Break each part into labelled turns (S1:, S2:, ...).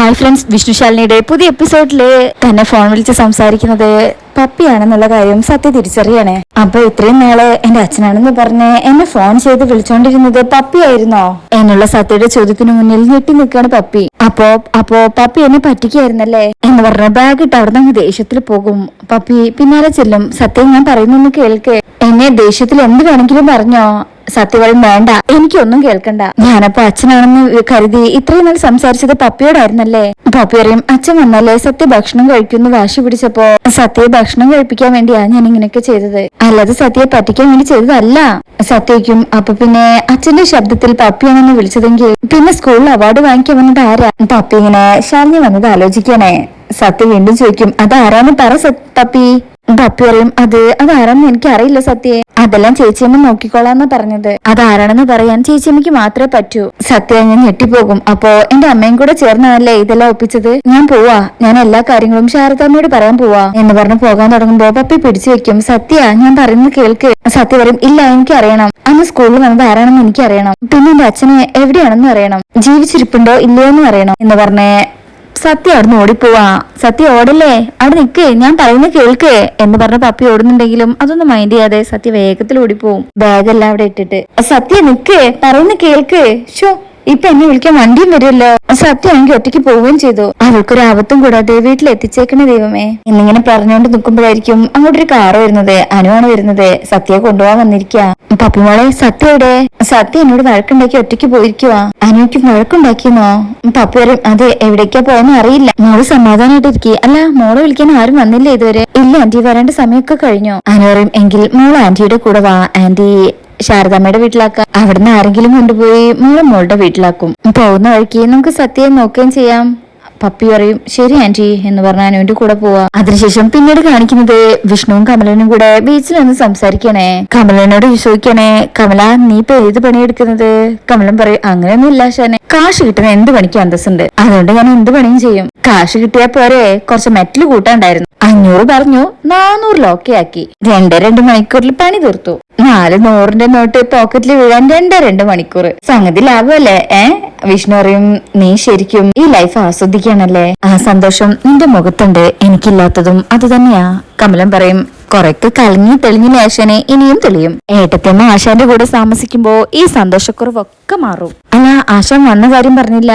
S1: Hi friends വിഷ്ണുശാലിനിയുടെ പുതിയ എപ്പിസോഡിൽ തന്നെ ഫോൺ വിളിച്ച് സംസാരിക്കുന്നത് പപ്പിയാണെന്നുള്ള കാര്യം സത്യ തിരിച്ചറിയണേ. അപ്പൊ ഇത്രയും നാളെ എന്റെ അച്ഛനാണെന്ന് പറഞ്ഞ് എന്നെ ഫോൺ ചെയ്ത് വിളിച്ചോണ്ടിരുന്നത് പപ്പിയായിരുന്നോ? എന്നുള്ള സത്യയുടെ ചോദ്യത്തിന് മുന്നിൽ ഞെട്ടി നിൽക്കാണ് പപ്പി. അപ്പോ അപ്പോ പപ്പി എന്നെ പറ്റിക്കായിരുന്നല്ലേ എന്ന് പറഞ്ഞ ബാഗ് ഇട്ട് അവിടെ നിന്ന് ദേഷ്യത്തിൽ പോകും. പപ്പി പിന്നാലെ ചെല്ലും. സത്യം ഞാൻ പറയുന്നൊന്ന് കേൾക്കേ. എന്നെ ദേഷ്യത്തിൽ എന്ത് വേണമെങ്കിലും പറഞ്ഞോ? സത്യവളം വേണ്ട. എനിക്കൊന്നും കേൾക്കണ്ട. ഞാനപ്പോ അച്ഛനാണെന്ന് കരുതി ഇത്രയും നാൾ സംസാരിച്ചത് പപ്പിയോടായിരുന്നല്ലേ? പപ്പി പറയും അച്ഛൻ വന്നല്ലേ? സത്യ ഭക്ഷണം കഴിക്കുന്നു വാശി പിടിച്ചപ്പോ സത്യയെ ഭക്ഷണം കഴിപ്പിക്കാൻ വേണ്ടിയാ ഞാൻ ഇങ്ങനെയൊക്കെ ചെയ്തത്. അല്ലാതെ സത്യയെ പറ്റിക്കാൻ വേണ്ടി ചെയ്തതല്ല. സത്യയ്ക്കും അപ്പൊ പിന്നെ അച്ഛന്റെ ശബ്ദത്തിൽ പപ്പിയാണെന്ന് വിളിച്ചതെങ്കിൽ പിന്നെ സ്കൂളിൽ അവാർഡ് വാങ്ങിക്കാൻ വന്നത് ആരാ? പപ്പി ഇങ്ങനെ ശാലിനി വന്നത് ആലോചിക്കണേ. സത്യ വീണ്ടും ചോദിക്കും അതാരാന്ന് പറ പപ്പി. പപ്പി പറയും അത് അതാരെന്ന് എനിക്ക് അറിയില്ല സത്യേ. അതെല്ലാം ചേച്ചിയമ്മ നോക്കിക്കോളാന്ന് പറഞ്ഞത്. അതാരാണെന്ന് പറയാൻ ചേച്ചിയമ്മയ്ക്ക് മാത്രമേ പറ്റൂ. സത്യ ഞാൻ ഞെട്ടിപ്പോകും. അപ്പോ എന്റെ അമ്മയും കൂടെ ചേർന്നതല്ലേ ഇതെല്ലാം ഒപ്പിച്ചത്? ഞാൻ പോവാ. ഞാൻ എല്ലാ കാര്യങ്ങളും ശാരദാമ്മയോട് പറയാൻ പോവാ. എന്ന് പറഞ്ഞ് പോകാൻ തുടങ്ങുമ്പോ പപ്പി പിടിച്ചു വെക്കും. സത്യ ഞാൻ പറയുന്നത് കേൾക്ക്. സത്യ പറയും ഇല്ല എനിക്ക് അറിയണം അന്ന് സ്കൂളിൽ വന്നത് ആരാണെന്ന് എനിക്ക് അറിയണം പിന്നെ എന്റെ അച്ഛനെ എവിടെയാണെന്ന് അറിയണം. ജീവിച്ചിരിപ്പുണ്ടോ ഇല്ലയോ എന്ന് അറിയണം. എന്ന് പറഞ്ഞേ സത്യ അവിടുന്ന് ഓടിപ്പോവാ. സത്യ ഓടല്ലേ? അവിടെ നിക്ക് ഞാൻ പറയുന്ന കേൾക്ക് എന്ന് പറഞ്ഞ പപ്പി ഓടുന്നുണ്ടെങ്കിലും അതൊന്നും മൈൻഡ് ചെയ്യാതെ സത്യ വേഗത്തിൽ ഓടിപ്പോവും. ബാഗെല്ലാം അവിടെ ഇട്ടിട്ട്. സത്യ നിക്ക് പറയുന്ന കേൾക്ക്. ഷോ ഇപ്പൊ എന്നെ വിളിക്കാൻ വണ്ടിയും വരുമല്ലോ സത്യമാണെങ്കിൽ ഒറ്റയ്ക്ക് പോവുകയും ചെയ്തു. അവൾക്കൊരു ആപത്തും കൂടാതെ വീട്ടിൽ എത്തിച്ചേക്കണ ദൈവമേ. എന്നിങ്ങനെ പറഞ്ഞുകൊണ്ട് നിൽക്കുമ്പോഴായിരിക്കും അങ്ങോട്ടൊരു കാറ് വരുന്നത്. അനുവാണ് വരുന്നത്. സത്യയെ കൊണ്ടുപോകാൻ വന്നിരിക്കുക പപ്പിമോളെ സത്യ എവിടെ? സത്യ എന്നോട് വഴക്കുണ്ടാക്കി ഒറ്റയ്ക്ക് പോയിരിക്കുവാ. അനുവിക്ക് വഴക്കുണ്ടാക്കിയെന്നോ? പപ്പി പറയും അതെ എവിടേക്കാ പോയെന്ന് അറിയില്ല. മോൾ സമാധാനമായിട്ടിരിക്കെ. അല്ല മോളെ വിളിക്കാൻ ആരും വന്നില്ല ഇതുവരെ. ഇല്ല ആന്റി വരേണ്ട സമയമൊക്കെ കഴിഞ്ഞു. അനു പറയും എങ്കിൽ മോൾ ആന്റിയുടെ കൂടെ വാ. ആന്റി ശാരദാമ്മയുടെ വീട്ടിലാക്കാം. അവിടുന്ന് ആരെങ്കിലും കൊണ്ടുപോയി മോളെ മോളുടെ വീട്ടിലാക്കും. പോകുന്ന വഴിക്ക് നമുക്ക് സത്യം നോക്കുകയും ചെയ്യാം. പപ്പി പറയും ശരി ആന്റി എന്ന് പറഞ്ഞ അനുവിന്റെ കൂടെ പോവാ. അതിനുശേഷം പിന്നീട് കാണിക്കുന്നത് വിഷ്ണുവും കമലനും കൂടെ ബീച്ചിൽ ഒന്ന് സംസാരിക്കണേ. കമലനോട് ചോദിക്കണേ കമല നീ ഇപ്പൊ ഏത് പണിയെടുക്കുന്നത് കമലൻ പറയും അങ്ങനെയൊന്നും ഇല്ല ശാനെ കാശ് കിട്ടുന്ന എന്ത് പണിക്കും അന്തസ്സുണ്ട്? അതുകൊണ്ട് ഞാൻ എന്ത് പണിയും ചെയ്യും. കാശ് കിട്ടിയാ പോരെ കുറച്ച് മെറ്റൽ കൂട്ടാണ്ടായിരുന്നു. അഞ്ഞൂറ് പറഞ്ഞു നാനൂറിൽ ഓക്കെ ആക്കി. രണ്ട് രണ്ട് മണിക്കൂറിൽ പണി തീർത്തു. നാല് നൂറിന്റെ നോട്ട് പോക്കറ്റിൽ വീഴാൻ രണ്ട് രണ്ട് മണിക്കൂർ. സംഗതി ലാഭമല്ലേ? ഏ? വിഷ്ണു പറയും നീ ശരിക്കും ഈ ലൈഫ് ആസ്വദിക്കാണല്ലേ ആ സന്തോഷം നിന്റെ മുഖത്തുണ്ട്. എനിക്കില്ലാത്തതും അത് തന്നെയാ. കമലം പറയും കൊറേക്ക് കലങ്ങി തെളിഞ്ഞ മേശനെ ഇനിയും തെളിയും. ഏട്ടത്തെ ആശാന്റെ കൂടെ താമസിക്കുമ്പോ ഈ സന്തോഷക്കുറവൊക്കെ മാറും. അല്ല ആശാൻ വന്ന കാര്യം പറഞ്ഞില്ല.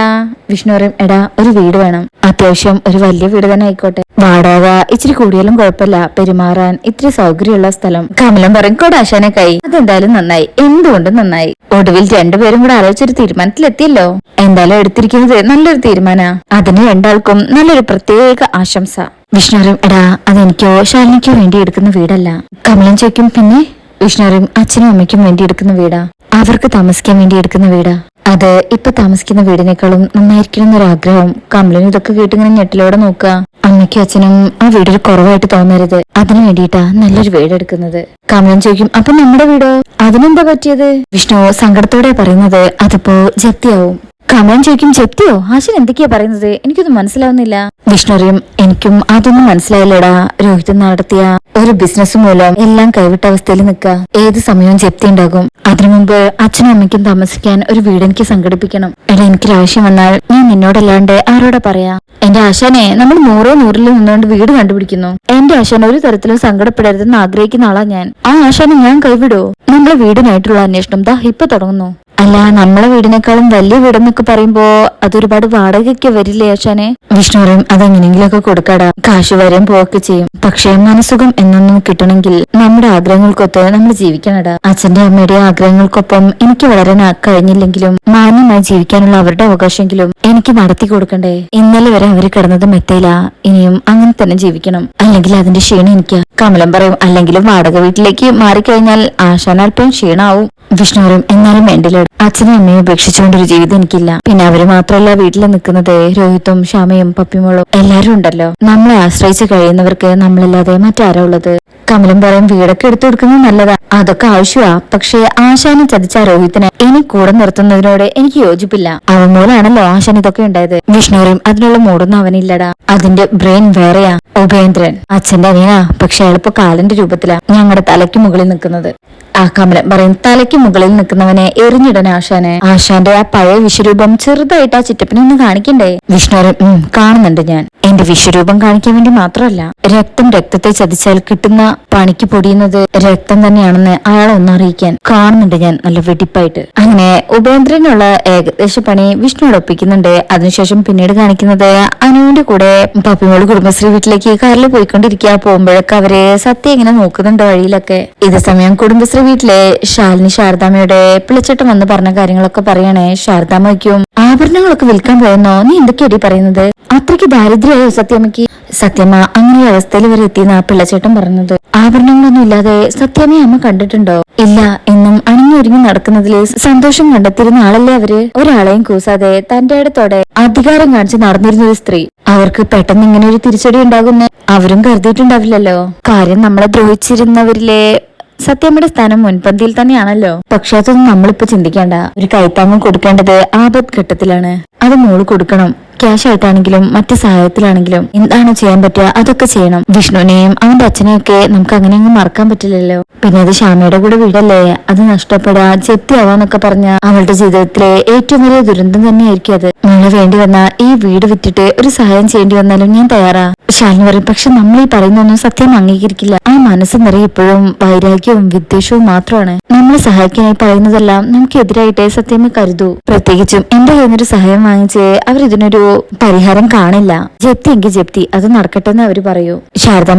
S1: വിഷ്ണു പറയും എടാ ഒരു വീട് വേണം. അത്യാവശ്യം ഒരു വലിയ വീട് തന്നെ ആയിക്കോട്ടെ. വാടക ഇച്ചിരി കൂടിയാലും കുഴപ്പമില്ല. പെരുമാറാൻ ഇത്തിരി സൗകര്യമുള്ള സ്ഥലം. കമലം പറയും കൂടെ ആശാനെ കൈ. അതെന്തായാലും നന്നായി. എന്തുകൊണ്ടും നന്നായി. ഒടുവിൽ രണ്ടുപേരും കൂടെ ആലോചിച്ചൊരു തീരുമാനത്തിലെത്തിയല്ലോ. എന്തായാലും എടുത്തിരിക്കുന്നത് നല്ലൊരു തീരുമാന. അതിന് രണ്ടാൾക്കും നല്ലൊരു പ്രത്യേക ആശംസ. വിഷ്ണുരും എടാ അതെനിക്കോ? ശാലിനിക്കോ വേണ്ടി എടുക്കുന്ന വീടല്ല. കമലൻ ചോദിക്കും പിന്നെ? വിഷ്ണുരും അച്ഛനും അമ്മയ്ക്കും വേണ്ടി എടുക്കുന്ന വീടാ. അവർക്ക് താമസിക്കാൻ വേണ്ടി എടുക്കുന്ന വീടാ. അത് ഇപ്പൊ താമസിക്കുന്ന വീടിനേക്കാളും നന്നായിരിക്കണം എന്നൊരു ആഗ്രഹം കമലൻ ഇതൊക്കെ കേട്ടിങ്ങനെ ഞെട്ടിലോടെ നോക്കുക. അമ്മയ്ക്കും അച്ഛനും ആ വീടൊരു കുറവായിട്ട് തോന്നരുത്. അതിനു വേണ്ടിയിട്ടാ നല്ലൊരു വീട് എടുക്കുന്നത് കമലൻ ചോദിക്കും അപ്പൊ നമ്മുടെ വീടോ? അതിനെന്താ പറ്റിയത്? വിഷ്ണു സങ്കടത്തോടെ പറയുന്നത് അതിപ്പോ ജപ്തിയാവും. കമലൻ ചോദിക്കും ജപ്തിയോ? ആശൻ എന്തൊക്കെയാ പറയുന്നത്? എനിക്കൊന്നും മനസ്സിലാവുന്നില്ല. വിഷ്ണുറിയും എനിക്കും അതൊന്നും മനസ്സിലായില്ലടാ. രോഹിത് നടത്തിയ ഒരു ബിസിനസ് മൂലം എല്ലാം കൈവിട്ട അവസ്ഥയിൽ നിൽക്കുക. ഏത് സമയവും ജപ്തി ഉണ്ടാകും. അതിനു മുമ്പ് അച്ഛനും അമ്മയ്ക്കും താമസിക്കാൻ ഒരു വീട് എനിക്ക് സംഘടിപ്പിക്കണം. എടാ എനിക്കൊരു ആവശ്യം വന്നാൽ ഞാൻ നിന്നോടല്ലാണ്ട് ആരോടെ പറയാ? എന്റെ ആശാനെ നമ്മൾ നൂറോ നൂറിൽ നിന്നുകൊണ്ട് വീട് കണ്ടുപിടിക്കുന്നു. എന്റെ ആശാൻ ഒരു തരത്തിലും സങ്കടപ്പെടരുതെന്ന് ആഗ്രഹിക്കുന്ന ആളാ ഞാൻ. ആ ആശാനെ ഞാൻ കൈവിടോ. നമ്മളെ വീടിനായിട്ടുള്ള അന്വേഷണം ദാ ഇപ്പൊ തുടങ്ങുന്നു. അല്ല നമ്മളെ വീടിനേക്കാളും വലിയ വീടെന്നൊക്കെ പറയുമ്പോ അതൊരുപാട് വാടകയ്ക്ക് വരില്ലേ ആശാനെ? വിഷ്ണു പറയും അതെങ്ങനെങ്കിലൊക്കെ കൊടുക്കാടാ. കാശ് വരെയും പോവൊക്കെ ചെയ്യും. പക്ഷേ മനസുഖം എന്നൊന്നും കിട്ടണമെങ്കിൽ നമ്മുടെ ആഗ്രഹങ്ങൾക്കൊത്ത് നമ്മൾ ജീവിക്കണടാ. അച്ഛന്റെ അമ്മയുടെ ആഗ്രഹങ്ങൾക്കൊപ്പം എനിക്ക് വളരാൻ കഴിഞ്ഞില്ലെങ്കിലും മാന്യമായി ജീവിക്കാനുള്ള അവരുടെ അവകാശമെങ്കിലും എനിക്ക് നടത്തി കൊടുക്കണ്ടേ. ഇന്നലെ വരെ അവർ കിടന്നത് മെത്തയില. ഇനിയും അങ്ങനെ തന്നെ ജീവിക്കണം. അല്ലെങ്കിൽ അതിന്റെ ക്ഷീണം എനിക്ക്. കമലം പറയും അല്ലെങ്കിലും വാടക വീട്ടിലേക്ക് മാറിക്കഴിഞ്ഞാൽ ആശാനൽപ്പം അല്പം ക്ഷീണാവും. വിഷ്ണു പറയും എന്നാലും വേണ്ടില്ല അച്ഛനും അമ്മയും ഉപേക്ഷിച്ചുകൊണ്ടൊരു ജീവിതം എനിക്കില്ല. പിന്നെ അവർ മാത്രമല്ല വീട്ടിൽ നിൽക്കുന്നത് രോഹിത്തും ശ്യാമയും പപ്പിമോളും എല്ലാരും ഉണ്ടല്ലോ. നമ്മളെ ആശ്രയിച്ച് കഴിയുന്നവർക്ക് നമ്മളല്ലാതെ മറ്റാരാ ഉള്ളത്? കമലും പറയും വീടൊക്കെ എടുത്തു കൊടുക്കുന്നത് നല്ലതാ. അതൊക്കെ ആവശ്യമാ പക്ഷേ ആശാനെ ചതിച്ച രോഹിത്തിനെ ഇനി കൂടെ നിർത്തുന്നതിനോട് എനിക്ക് യോജിപ്പില്ല. അവൻ മൂലമാണല്ലോ ആശാൻ ഇതൊക്കെ ഉണ്ടായത്. വിഷ്ണുവരും അതിനുള്ള മൂടൊന്നും അവനില്ലടാ. അതിന്റെ ബ്രെയിൻ വേറെയാ. ഉപേന്ദ്രൻ അച്ഛന്റെ അനിയനാ പക്ഷെ അയാളിപ്പോ കാലന്റെ രൂപത്തിലാ ഞങ്ങളുടെ തലയ്ക്ക് മുകളിൽ നിൽക്കുന്നത്. ആ കമലൻ പറയും തലയ്ക്ക് മുകളിൽ നിൽക്കുന്നവനെ എറിഞ്ഞിടൻ ആശാനെ. ആശാന്റെ ആ പഴയ വിശ്വരൂപം ചെറുതായിട്ട് ആ ചിറ്റപ്പനെ ഒന്ന് കാണിക്കണ്ടേ? വിഷ്ണു പറയും, "ഉം, കാണുന്നുണ്ട് ഞാൻ. എന്റെ വിശ്വരൂപം കാണിക്കാൻ വേണ്ടി മാത്രമല്ല രക്തം രക്തത്തെ ചതിച്ചാൽ കിട്ടുന്ന പണിക്ക് പൊടിയുന്നത് രക്തം തന്നെയാണെന്ന് അയാളെ ഒന്ന് അറിയിക്കാൻ കാണുന്നുണ്ട് ഞാൻ നല്ല വെടിപ്പായിട്ട്. അങ്ങനെ ഉപേന്ദ്രനുള്ള ഏകദേശ പണി വിഷ്ണുവിടെ ഒപ്പിക്കുന്നുണ്ട്. അതിനുശേഷം പിന്നീട് കാണിക്കുന്നത് അനുവിന്റെ കൂടെ പപ്പിമോൾ കുടുംബശ്രീ വീട്ടിലേക്ക് കാറിൽ പോയിക്കൊണ്ടിരിക്കുക. പോകുമ്പോഴൊക്കെ അവർ സത്യം ഇങ്ങനെ നോക്കുന്നുണ്ട് വഴിയിലൊക്കെ. ഇതേ സമയം കുടുംബശ്രീ വീട്ടിലെ ശാലിനി ശാരദാമ്മയുടെ പിളിച്ചട്ടം വന്ന് പറഞ്ഞ കാര്യങ്ങളൊക്കെ പറയണേ. ശാരദാമ്മയ്ക്കും ആഭരണങ്ങളൊക്കെ വിൽക്കാൻ പോയെന്നോ? നീ എന്തൊക്കെയാടി പറയുന്നത്? അത്രയ്ക്ക് ദാരിദ്ര്യമായോ സത്യമ്മയ്ക്ക് സത്യമ്മ അങ്ങനെ അവസ്ഥയിൽ വരെ എത്തിയെന്ന് ആ പിള്ളച്ചേട്ടൻ പറഞ്ഞത്. ആഭരണങ്ങളൊന്നും ഇല്ലാതെ സത്യമ്മയെ അമ്മ കണ്ടിട്ടുണ്ടോ? ഇല്ല എന്നും അണിഞ്ഞൊരുങ്ങി നടക്കുന്നതിൽ സന്തോഷം കണ്ടെത്തിരുന്ന ആളല്ലേ അവർ? ഒരാളെയും കൂസാതെ തന്റെ അടുത്തോടെ അധികാരം കാണിച്ച് നടന്നിരുന്ന ഒരു സ്ത്രീ. അവർക്ക് പെട്ടെന്ന് ഇങ്ങനെ ഒരു തിരിച്ചടി ഉണ്ടാകുന്ന അവരും കരുതിയിട്ടുണ്ടാവില്ലല്ലോ. കാര്യം നമ്മളെ ദ്രോഹിച്ചിരുന്നവരിലെ സത്യമ്മയുടെ സ്ഥാനം മുൻപന്തിയിൽ തന്നെയാണല്ലോ. പക്ഷെ അതൊന്നും നമ്മളിപ്പോ ചിന്തിക്കേണ്ട. ഒരു കൈത്താങ്ങം കൊടുക്കേണ്ടത് ആപത് ഘട്ടത്തിലാണ് അത് മോൾ കൊടുക്കണം. ക്യാഷ് ആയിട്ടാണെങ്കിലും മറ്റു സഹായത്തിലാണെങ്കിലും എന്താണ് ചെയ്യാൻ പറ്റുക അതൊക്കെ ചെയ്യണം. വിഷ്ണുവിനെയും അവന്റെ അച്ഛനെയും ഒക്കെ നമുക്ക് അങ്ങനെ അങ്ങ് മറക്കാൻ പറ്റില്ലല്ലോ. പിന്നെ അത് ശ്യാമയുടെ കൂടെ വീടല്ലേ? അത് നഷ്ടപ്പെടാ ജപ്തിയാവാന്നൊക്കെ പറഞ്ഞ അവളുടെ ജീവിതത്തിലെ ഏറ്റവും വലിയ ദുരന്തം തന്നെയായിരിക്കും അത്. നിങ്ങൾ വേണ്ടി വന്ന ഈ വീട് വിറ്റിട്ട് ഒരു സഹായം ചെയ്യേണ്ടി വന്നാലും ഞാൻ തയ്യാറാ. ശാലിനി പറയും പക്ഷെ നമ്മൾ ഈ പറയുന്നൊന്നും സത്യം അംഗീകരിക്കില്ല. ആ മനസ്സ് നിറയെ ഇപ്പോഴും വൈരാഗ്യവും വിദ്വേഷവും മാത്രമാണ്. നമ്മളെ സഹായിക്കാനായി പറയുന്നതെല്ലാം നമുക്കെതിരായിട്ടേ സത്യമേ കരുതൂ. പ്രത്യേകിച്ചും എന്റെ കയ്യിൽ സഹായം വാങ്ങിച്ച് അവർ ഇതിനൊരു പരിഹാരം കാണില്ല. ജപ്തി എങ്കിൽ ജപ്തി അത് നടക്കട്ടെ എന്ന് അവർ പറയൂ.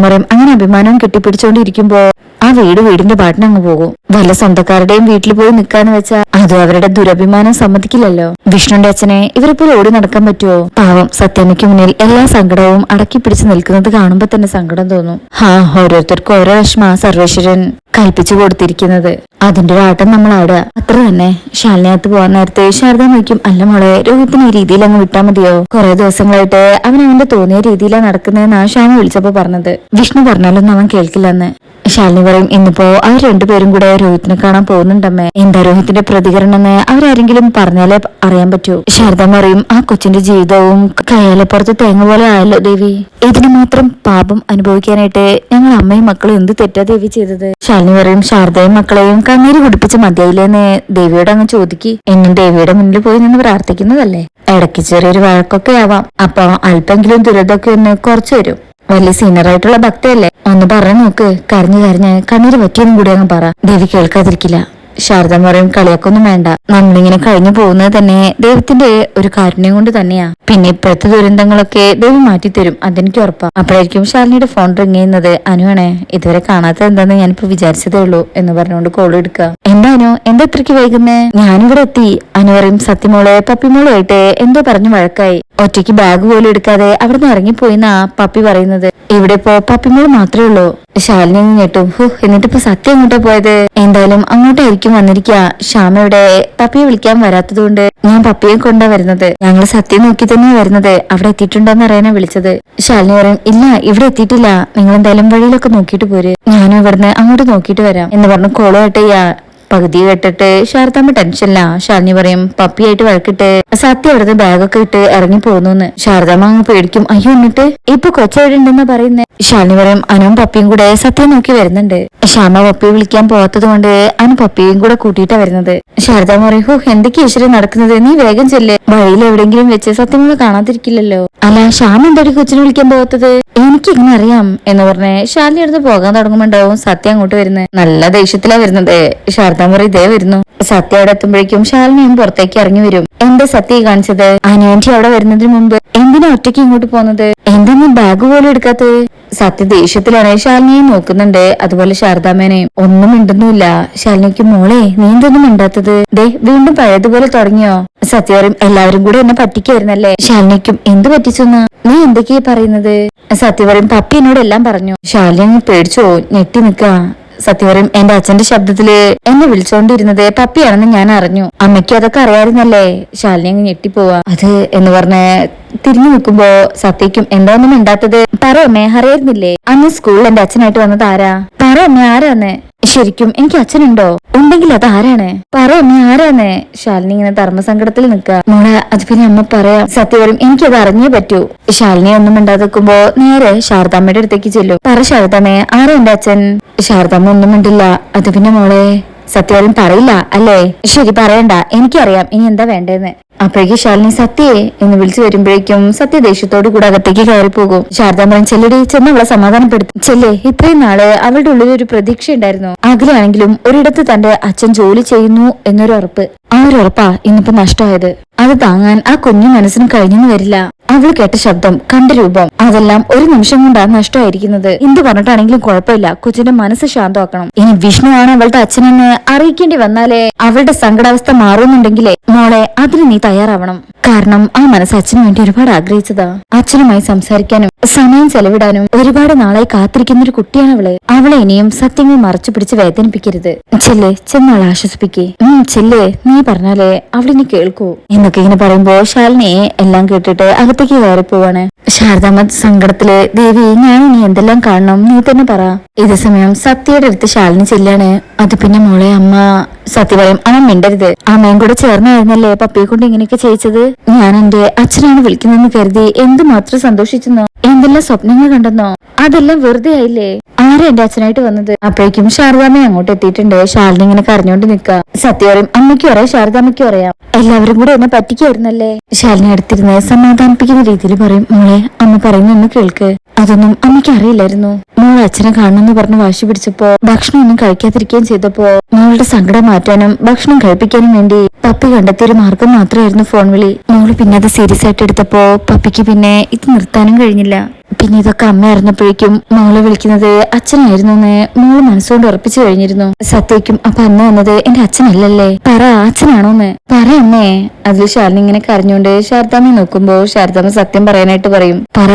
S1: പറയും അങ്ങനെ അഭിമാനം കെട്ടിപ്പിടിച്ചോണ്ടിരിക്കുമ്പോ ആ വീട് വീടിന്റെ പാട്ടിന് അങ്ങ് പോകും. വല്ല സ്വന്തക്കാരുടെയും വീട്ടിൽ പോയി നിൽക്കാന്ന് വെച്ചാൽ അത് അവരുടെ ദുരഭിമാനം സമ്മതിക്കില്ലല്ലോ. വിഷ്ണുന്റെ അച്ഛനെ ഇവരെ പോലെ ഓടി നടക്കാൻ പറ്റുമോ പാവം സത്യമ്മയ്ക്ക് മുന്നിൽ എല്ലാ സങ്കടവും അടക്കി പിടിച്ച് നിൽക്കുന്നത് കാണുമ്പോ തന്നെ സങ്കടം തോന്നും. ഹാ ഓരോരുത്തർക്കും ഓരോ വിഷമ സർവേശ്വരൻ കൽപ്പിച്ചു കൊടുത്തിരിക്കുന്നത്. അതിന്റെ ഒരു ആട്ടം നമ്മൾ ആടുക. അത്ര തന്നെ. ശാലിനകത്ത് പോകാൻ നേരത്തെ ശാരദ നോക്കും അല്ല മോളെ രോഹിത്തിന് ഈ രീതിയിൽ അങ്ങ് വിട്ടാൽ മതിയോ? കുറെ ദിവസങ്ങളായിട്ട് അവൻ അവന്റെ തോന്നിയ രീതിയിലാണ് നടക്കുന്നതെന്നാണ് ശ്യാമ വിളിച്ചപ്പോ പറഞ്ഞത്. വിഷ്ണു പറഞ്ഞാലൊന്നും അവൻ കേൾക്കില്ലെന്ന്. ശാലിനി പറയും ഇന്നിപ്പോ അവർ രണ്ടുപേരും കൂടെ രോഹിത്തിനെ കാണാൻ പോകുന്നുണ്ടമ്മേ. എന്താ രോഹിത്തിന്റെ പ്രതികരണം എന്ന് അവരാരെങ്കിലും പറഞ്ഞാലേ അറിയാൻ പറ്റൂ. ശാരദ പറയും ആ കൊച്ചിന്റെ ജീവിതവും കയ്യാലപ്പുറത്ത് തേങ്ങ പോലെ ആയല്ലോ ദേവി. ഇതിന് മാത്രം പാപം അനുഭവിക്കാനായിട്ട് ഞങ്ങൾ അമ്മയും മക്കളും എന്ത് തെറ്റാ ദേവി ചെയ്തത്? ശാലിനി പറയും ശാരദയും മക്കളെയും കണ്ണീര് കുടിപ്പിച്ച് മതിയായില്ലേന്ന് ദേവിയോട് അങ്ങ് ചോദിക്കി. എന്നും ദേവിയുടെ മുന്നിൽ പോയി നിന്ന് പ്രാർത്ഥിക്കുന്നതല്ലേ? ഇടയ്ക്ക് ചെറിയൊരു വഴക്കൊക്കെ ആവാം. അപ്പൊ അല്പെങ്കിലും ദുരിതമൊക്കെ ഒന്ന് കുറച്ചു വരും. വലിയ സീനിയറായിട്ടുള്ള ഭക്തയല്ലേ? ഒന്ന് പറഞ്ഞു നോക്ക്. കരഞ്ഞു കരഞ്ഞ് കണ്ണീര് പറ്റിയെന്നും കൂടി അങ്ങ് പറ. ദേവി കേൾക്കാതിരിക്കില്ല. ശാരദ പറയും കളിയാക്കൊന്നും വേണ്ട. നമ്മളിങ്ങനെ കഴിഞ്ഞു പോകുന്നത് തന്നെ ദൈവത്തിന്റെ ഒരു കാരുണ്യം കൊണ്ട് തന്നെയാ. പിന്നെ ഇപ്പോഴത്തെ ദുരന്തങ്ങളൊക്കെ ദൈവം മാറ്റിത്തരും. അതെനിക്ക് ഉറപ്പാ. അപ്പോഴായിരിക്കും ശാലിനിയുടെ ഫോൺ റിങ് ചെയ്യുന്നത്. അനുവാണേ ഇതുവരെ കാണാത്ത എന്താന്ന് ഞാനിപ്പോ വിചാരിച്ചതേ ഉള്ളൂ എന്ന് പറഞ്ഞുകൊണ്ട് കോൾ എടുക്കുക എന്താ അനു? എന്താ ഇത്രയ്ക്ക് വൈകുന്നേ? ഞാനിവിടെ എത്തി. അനു പറയും സത്യമോൾ പപ്പിമോളുമായിട്ട് എന്തോ പറഞ്ഞു വഴക്കായി. ഒറ്റയ്ക്ക് ബാഗ് പോലും എടുക്കാതെ അവിടുന്ന് ഇറങ്ങിപ്പോയിന്നാ പപ്പി പറയുന്നത്. ഇവിടെ ഇപ്പോ പപ്പിമോൾ മാത്രമേ ഉള്ളൂ. ശാലിനി ഞെട്ടും. ഹു എന്നിട്ടിപ്പോ സത്യം എങ്ങോട്ടാ പോയത്? എന്തായാലും അങ്ങോട്ടായിരിക്കും വന്നിരിക്കുക ശ്യാമ ഇവിടെ പപ്പിയെ വിളിക്കാൻ വരാത്തത് കൊണ്ട് ഞാൻ പപ്പിയെ കൊണ്ടാ വരുന്നത്. ഞങ്ങൾ സത്യം നോക്കി തന്നെയാ വരുന്നത്. അവിടെ എത്തിയിട്ടുണ്ടോന്ന് അറിയാനാ വിളിച്ചത്. ശാലിനി പറയും ഇല്ല ഇവിടെ എത്തിയിട്ടില്ല. നിങ്ങൾ എന്തായാലും വഴിയിലൊക്കെ നോക്കിയിട്ട് പോര്. ഞാനും ഇവിടുന്ന് അങ്ങോട്ട് നോക്കിയിട്ട് വരാം. എന്ന് പറഞ്ഞു കോളോ കെട്ടയ്യാ പകുതി കേട്ടിട്ട് ശാരദാമ്മ ടെൻഷനില്ല ശാലിനി പറയും പപ്പിയായിട്ട് വഴക്കിട്ട് സത്യം അവിടുന്ന് ബാഗൊക്കെ ഇട്ട് ഇറങ്ങി പോകുന്നു ശാരദാമ്മ അങ്ങ് പേടിക്കും അയ്യോ എന്നിട്ട് ഇപ്പൊ കൊച്ചെവിടെ ഉണ്ടെന്നാ പറയുന്നേ? ശാലിനി പറയും അനുവും പപ്പിയും കൂടെ സത്യം നോക്കി വരുന്നുണ്ട്. ശ്യാമ പപ്പിയെ വിളിക്കാൻ പോകാത്തത് കൊണ്ട് അനു പപ്പിയും കൂടെ കൂട്ടിയിട്ടാ വരുന്നത്. ശാരദാമ്മ പറയും ഹോ എന്തൊക്കെ ഈശ്വരൻ നടക്കുന്നത്? നീ വേഗം ചെല്ല്. വഴിയിൽ എവിടെയെങ്കിലും വെച്ച് സത്യങ്ങളെ കാണാതിരിക്കില്ലല്ലോ. അല്ല ശ്യാമ എന്താടി കൊച്ചിനെ വിളിക്കാൻ പോകാത്തത് എനിക്ക് ഇങ്ങനെ അറിയാം എന്ന് പറഞ്ഞ് ശാലിനി അടുത്ത് പോകാൻ തുടങ്ങുമ്പോണ്ടാവും സത്യം അങ്ങോട്ട് വരുന്നത്. നല്ല ദേഷ്യത്തിലാ വരുന്നത്. ശാരദാമറി ഇതേ വരുന്നു. സത്യ അവിടെ എത്തുമ്പോഴേക്കും ശാലിനിയും പുറത്തേക്ക് ഇറങ്ങി വരും. എന്റെ സത്യ കാണിച്ചത്? അനിയന്റി അവിടെ വരുന്നതിന് മുമ്പ് എന്തിനാ ഒറ്റയ്ക്ക് ഇങ്ങോട്ട് പോകുന്നത്? എന്താ ബാഗ് പോലും എടുക്കാത്തത്? സത്യ ദേഷ്യത്തിലാണ് ശാലിനിയെ നോക്കുന്നുണ്ട്. അതുപോലെ ശാരദാമേനെ ഒന്നും മിണ്ടുന്നില്ല ശാലിനിക്ക് മോളെ നീ എന്തൊന്നും മിണ്ടാത്തത്? ദേ വീണ്ടും പഴയതുപോലെ തുടങ്ങിയോ? സത്യം എല്ലാവരും കൂടെ എന്നെ പറ്റിക്കായിരുന്നല്ലേ? ശാലിനിക്കും എന്ത് പറ്റിച്ചെന്ന് നീ എന്തൊക്കെയാ പറയുന്നത്? സത്യവരും പപ്പി എന്നോട് എല്ലാം പറഞ്ഞു. ശാലിനി പേടിച്ചോ ഞെട്ടി നിക്കാ സത്യം പറയും എന്റെ അച്ഛന്റെ ശബ്ദത്തിൽ എന്നെ വിളിച്ചോണ്ടിരുന്നത് പപ്പിയാണെന്ന് ഞാൻ അറിഞ്ഞു. അമ്മയ്ക്ക് അതൊക്കെ അറിയാതിരുന്നല്ലേ ശാലിനി അങ്ങ് ഞെട്ടിപ്പോവാ. അത് എന്ന് പറഞ്ഞ് തിരിഞ്ഞു നിൽക്കുമ്പോ സത്യക്കും എന്താണെന്നും മിണ്ടാത്തത്? പറ അമ്മേ അറിയായിരുന്നില്ലേ? അന്ന് സ്കൂളിൽ എന്റെ അച്ഛനായിട്ട് വന്നത് ആരാ? പറ അമ്മേ ആരാന്ന്? ശരിക്കും എനിക്ക് അച്ഛനുണ്ടോ? ഉണ്ടെങ്കിൽ അത് ആരാണ്? പറ നീ ആരാണ്? ശാലിനി ഇങ്ങനെ ധർമ്മസങ്കടത്തിൽ നിൽക്കുക. മോളെ അത് പിന്നെ അമ്മ പറയാം. സത്യവരും എനിക്കത് അറിഞ്ഞേ പറ്റൂ. ശാലിനി ഒന്നും മിണ്ടാതെ നിൽക്കുമ്പോ നേരെ ശാരദാമ്മയുടെ അടുത്തേക്ക് ചെല്ലും. പറ ശാരദാമ്മേ ആരാ എന്റെ അച്ഛൻ? ശാരദാമ്മ ഒന്നും മിണ്ടില്ല. അത് പിന്നെ മോളെ സത്യവരും പറയില്ല അല്ലേ? ശരി പറയണ്ട. എനിക്കറിയാം ഇനി എന്താ വേണ്ടേന്ന്. അപ്പോഴേക്ക് ശാലിനി സത്യയെ എന്ന് വിളിച്ചു വരുമ്പോഴേക്കും സത്യ ദേഷ്യത്തോടു കൂടെ അകത്തേക്ക് കയറി പോകും. ശാരദാമ്പരം ചെല്ലടി ചെന്ന് അവളെ സമാധാനപ്പെടുത്തും. ചെല്ലേ ഇത്രയും നാൾ അവളുടെ ഉള്ളിൽ ഒരു പ്രതീക്ഷ ഉണ്ടായിരുന്നു അകലെയാണെങ്കിലും ഒരിടത്ത് തന്റെ അച്ഛൻ ജോലി ചെയ്യുന്നു എന്നൊരു ഉറപ്പ്. ആ ഒരു ഉറപ്പാ ഇന്നിപ്പോ നഷ്ടമായത്. അത് താങ്ങാൻ ആ കുഞ്ഞു മനസ്സിന് കഴിഞ്ഞെന്ന് വരില്ല. അവൾ കേട്ട ശബ്ദം കണ്ട രൂപം അതെല്ലാം ഒരു നിമിഷം കൊണ്ടാണ് നഷ്ടമായിരിക്കുന്നത്. എന്ത് പറഞ്ഞിട്ടാണെങ്കിലും കുഴപ്പമില്ല. കൊച്ചിന്റെ മനസ്സ് ശാന്തമാക്കണം. ഇനി വിഷ്ണുവാണ് അവളുടെ അച്ഛനെന്ന് അറിയിക്കേണ്ടി വന്നാലേ അവളുടെ സങ്കടാവസ്ഥ മാറുന്നുണ്ടെങ്കിലേ മോളെ അതിന് നീ തയ്യാറാവണം. കാരണം ആ മനസ്സ് അച്ഛന് വേണ്ടി ഒരുപാട് ആഗ്രഹിച്ചതാ. അച്ഛനുമായി സംസാരിക്കാനും സമയം ചെലവിടാനും ഒരുപാട് നാളായി കാത്തിരിക്കുന്ന ഒരു കുട്ടിയാണ് അവൾ. അവളെ ഇനിയും സത്യങ്ങൾ മറച്ചു പിടിച്ച് വേദനിപ്പിക്കരുത്. ചെല്ലേ ചെന്നാൾ ആശ്വസിപ്പിക്കേ. ചെല്ലേ നീ പറഞ്ഞാലേ അവളിനി കേൾക്കൂ. എന്നൊക്കെ ഇങ്ങനെ പറയുമ്പോ ശാലിനി എല്ലാം കേട്ടിട്ട് അകത്തേക്ക് കയറി പോവാണ് ശാരദാമ്മ സങ്കടത്തിൽ ദേവി ഞാൻ ഇനി എന്തെല്ലാം കാണണം? നീ തന്നെ പറ. ഇതേ സമയം സത്യയുടെ അടുത്ത് ശാലിനി ചെല്ലാണ്. അത് പിന്നെ മോളെ അമ്മ. സത്യ പറയും അമ്മ മിണ്ടരുത്. അമ്മയും കൂടെ ചേർന്നായിരുന്നല്ലേ പപ്പിയെ കൊണ്ട് ഇങ്ങനെയൊക്കെ ചെയ്യിച്ചത്? ഞാൻ എന്റെ അച്ഛനാണ് വിളിക്കുന്നതെന്ന് കരുതി എന്തുമാത്രം സന്തോഷിച്ചെന്നോ? എന്തെല്ലാം സ്വപ്നങ്ങൾ കണ്ടെന്നോ? അതെല്ലാം വെറുതെ ആയില്ലേ? ആരാ എന്റെ അച്ഛനായിട്ട് വന്നത്? അപ്പോഴേക്കും ശാരദാമ്മ അങ്ങോട്ട് എത്തിയിട്ടുണ്ട്. ശാലിനി ഇങ്ങനെ കരഞ്ഞോണ്ട് നിക്ക. സത്യം പറയും അമ്മയ്ക്കും അറിയാം ശാരദാമ്മയ്ക്കും അറിയാം. എല്ലാവരും കൂടെ എന്നെ പറ്റിക്കായിരുന്നല്ലേ ശാലിനി അടുത്തിരുന്ന് സമാധാനിപ്പിക്കുന്ന രീതിയിൽ പറയും മോളെ അമ്മ പറയുന്നൊന്ന് കേൾക്ക്. അതൊന്നും അമ്മയ്ക്ക് അറിയില്ലായിരുന്നു. മോൾ അച്ഛനെ കാണണമെന്ന് പറഞ്ഞ് വാശി പിടിച്ചപ്പോ ഭക്ഷണം ഒന്നും കഴിക്കാതിരിക്കുകയും ചെയ്തപ്പോ മോളുടെ സങ്കടം മാറ്റാനും ഭക്ഷണം കഴിപ്പിക്കാനും വേണ്ടി പപ്പി കണ്ടെത്തിയൊരു മാർഗം മാത്രമായിരുന്നു ഫോൺ വിളി. മോൾ പിന്നെ അത് സീരിയസ് ആയിട്ട് എടുത്തപ്പോ പപ്പിക്ക് പിന്നെ ഇത് നിർത്താനും കഴിഞ്ഞില്ല. പിന്നെ ഇതൊക്കെ അമ്മ അറിഞ്ഞപ്പോഴേക്കും മോളെ വിളിക്കുന്നത് അച്ഛനായിരുന്നു എന്ന് മോൾ മനസ്സുകൊണ്ട് ഉറപ്പിച്ചു കഴിഞ്ഞിരുന്നു. സത്യക്കും അപ്പൊ അന്ന് വന്നത് എന്റെ അച്ഛനല്ലല്ലേ? പറ അച്ഛനാണോന്ന്? പറ അമ്മേ. അതിൽ ശാലിനി ഇങ്ങനെ കരഞ്ഞുകൊണ്ട് ശാരദാമ്മ നോക്കുമ്പോ ശാരദാമ്മ സത്യം പറയാനായിട്ട് പറയും. പറ.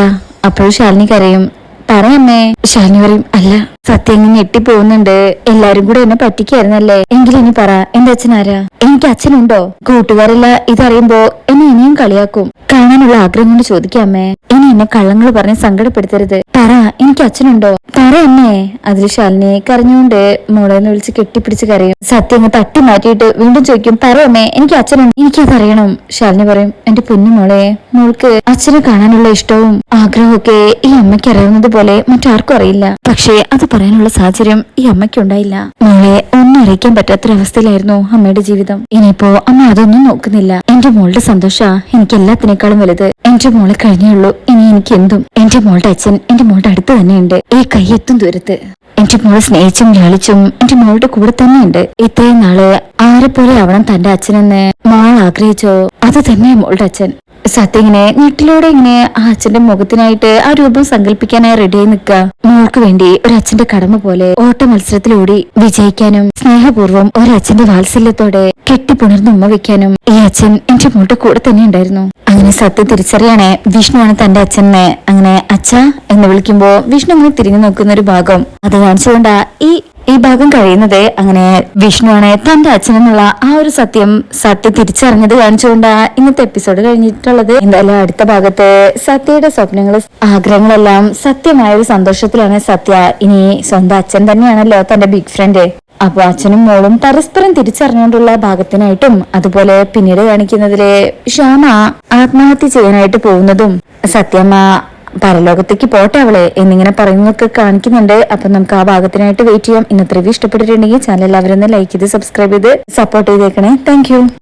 S1: അപ്പോഴും ശാലിനി കരയും. പറയമ്മേ ശാലിനി പറയും അല്ല സത്യം ഇങ്ങനെ ഞെട്ടിപ്പോകുന്നുണ്ട് എല്ലാരും കൂടെ എന്നെ പറ്റിക്കായിരുന്നല്ലേ. എങ്കിലും ഇനി പറ എന്റെ അച്ഛനാരാ എനിക്ക് അച്ഛനുണ്ടോ? കൂട്ടുകാരല്ല ഇതറിയുമ്പോ എന്നെ ഇനിയും കളിയാക്കും. കാണാനുള്ള ആഗ്രഹം കൊണ്ട് ചോദിക്കാമേ എന്നെ കള്ളങ്ങൾ പറഞ്ഞ് സങ്കടപ്പെടുത്തരുത്. തറ എനിക്ക് അച്ഛനുണ്ടോ? തറ എന്നെ അതിൽ ശാലിനിയെ കരഞ്ഞുകൊണ്ട് മോളെ എന്ന് വിളിച്ച് കെട്ടിപ്പിടിച്ച് കരയും. സത്യം അങ്ങ് തട്ടി മാറ്റിയിട്ട് വീണ്ടും ചോദിക്കും തറ അമ്മേ എനിക്ക് അച്ഛനുണ്ട്. എനിക്കത് അറിയണം. ശാലിനി പറയും എന്റെ പൊന്നു മോളെ മോൾക്ക് അച്ഛനെ കാണാനുള്ള ഇഷ്ടവും ആഗ്രഹമൊക്കെ ഈ അമ്മയ്ക്ക് അറിയുന്നത് പോലെ മറ്റാർക്കും അറിയില്ല. പക്ഷേ അത് പറയാനുള്ള സാഹചര്യം ഈ അമ്മയ്ക്ക് ഉണ്ടായില്ല. മോളെ ഒന്നും അറിയിക്കാൻ പറ്റാത്തൊരവസ്ഥയിലായിരുന്നു അമ്മയുടെ ജീവിതം. ഇനിയിപ്പോ അമ്മ അതൊന്നും നോക്കുന്നില്ല. എന്റെ മോളുടെ സന്തോഷ എനിക്ക് എല്ലാത്തിനേക്കാളും വലുത്. എന്റെ മോളെ കഴിഞ്ഞുള്ളൂ ഇനി എനിക്ക് എന്തും? എന്റെ മോളുടെ അച്ഛൻ എന്റെ മോളുടെ അടുത്ത് തന്നെയുണ്ട്. ഈ കൈയെത്തും ദൂരത്ത്. എന്റെ മോളെ സ്നേഹിച്ചും ലാളിച്ചും എന്റെ മോളുടെ കൂടെ തന്നെയുണ്ട്. ഇത്രയും നാൾ ആരെപ്പോലെ പോലെ ആവണം തന്റെ അച്ഛനെന്ന് മോൾ ആഗ്രഹിച്ചോ? അത് തന്നെ മോളുടെ അച്ഛൻ. സത്യം ഇങ്ങനെ ഞെട്ടിലൂടെ ഇങ്ങനെ ആ അച്ഛന്റെ മുഖത്തിനായിട്ട് ആ രൂപം സങ്കല്പിക്കാനായി റെഡിയായി നിൽക്കുക. മോൾക്ക് വേണ്ടി ഒരു അച്ഛന്റെ കടമ പോലെ ഓട്ട മത്സരത്തിലൂടി വിജയിക്കാനും സ്നേഹപൂർവം ഒരു അച്ഛന്റെ വാത്സല്യത്തോടെ കെട്ടിപ്പുണർന്ന് ഉമ്മ വെക്കാനും ഈ അച്ഛൻ എന്റെ മോളുടെ കൂടെ തന്നെ ഉണ്ടായിരുന്നു. അങ്ങനെ സത്യം തിരിച്ചറിയാണേ വിഷ്ണുവാണ് തന്റെ അച്ഛനെ അങ്ങനെ അച്ഛ എന്ന് വിളിക്കുമ്പോ വിഷ്ണു അങ്ങനെ തിരിഞ്ഞു നോക്കുന്ന ഒരു ഭാഗം. അത് കാണിച്ചുകൊണ്ടാ ഈ ഈ ഭാഗം കഴിയുന്നത് അങ്ങനെ വിഷ്ണുവാണ്. തന്റെ അച്ഛനെന്നുള്ള ആ ഒരു സത്യം സത്യ തിരിച്ചറിഞ്ഞത് കാണിച്ചുകൊണ്ടാ ഇന്നത്തെ എപ്പിസോഡ് കഴിഞ്ഞിട്ടുള്ളത്. എന്തായാലും അടുത്ത ഭാഗത്ത് സത്യയുടെ സ്വപ്നങ്ങൾ ആഗ്രഹങ്ങളെല്ലാം സത്യമായ ഒരു സന്തോഷത്തിലാണ് സത്യ ഇനി സ്വന്തം അച്ഛൻ തന്നെയാണല്ലോ തന്റെ ബിഗ് ഫ്രണ്ട് അപ്പൊ അച്ഛനും മോളും പരസ്പരം തിരിച്ചറിഞ്ഞുകൊണ്ടുള്ള ഭാഗത്തിനായിട്ടും അതുപോലെ പിന്നീട് കാണിക്കുന്നതിലെ ശ്യാമ ആത്മഹത്യ ചെയ്യാനായിട്ട് പോകുന്നതും സത്യമ്മ പരലോകത്തേക്ക് പോട്ടെ അവളെ എന്നിങ്ങനെ പറയുന്നതൊക്കെ കാണിക്കുന്നുണ്ട്. അപ്പൊ നമുക്ക് ആ ഭാഗത്തിനായിട്ട് വെയിറ്റ് ചെയ്യാം. ഇന്നത്തെ റിവ്യൂ ഇഷ്ടപ്പെട്ടിട്ടുണ്ടെങ്കിൽ ചാനൽ എല്ലാവരും ലൈക്ക് ചെയ്ത് സബ്സ്ക്രൈബ് ചെയ്ത് സപ്പോർട്ട് ചെയ്തേക്കണേ. താങ്ക്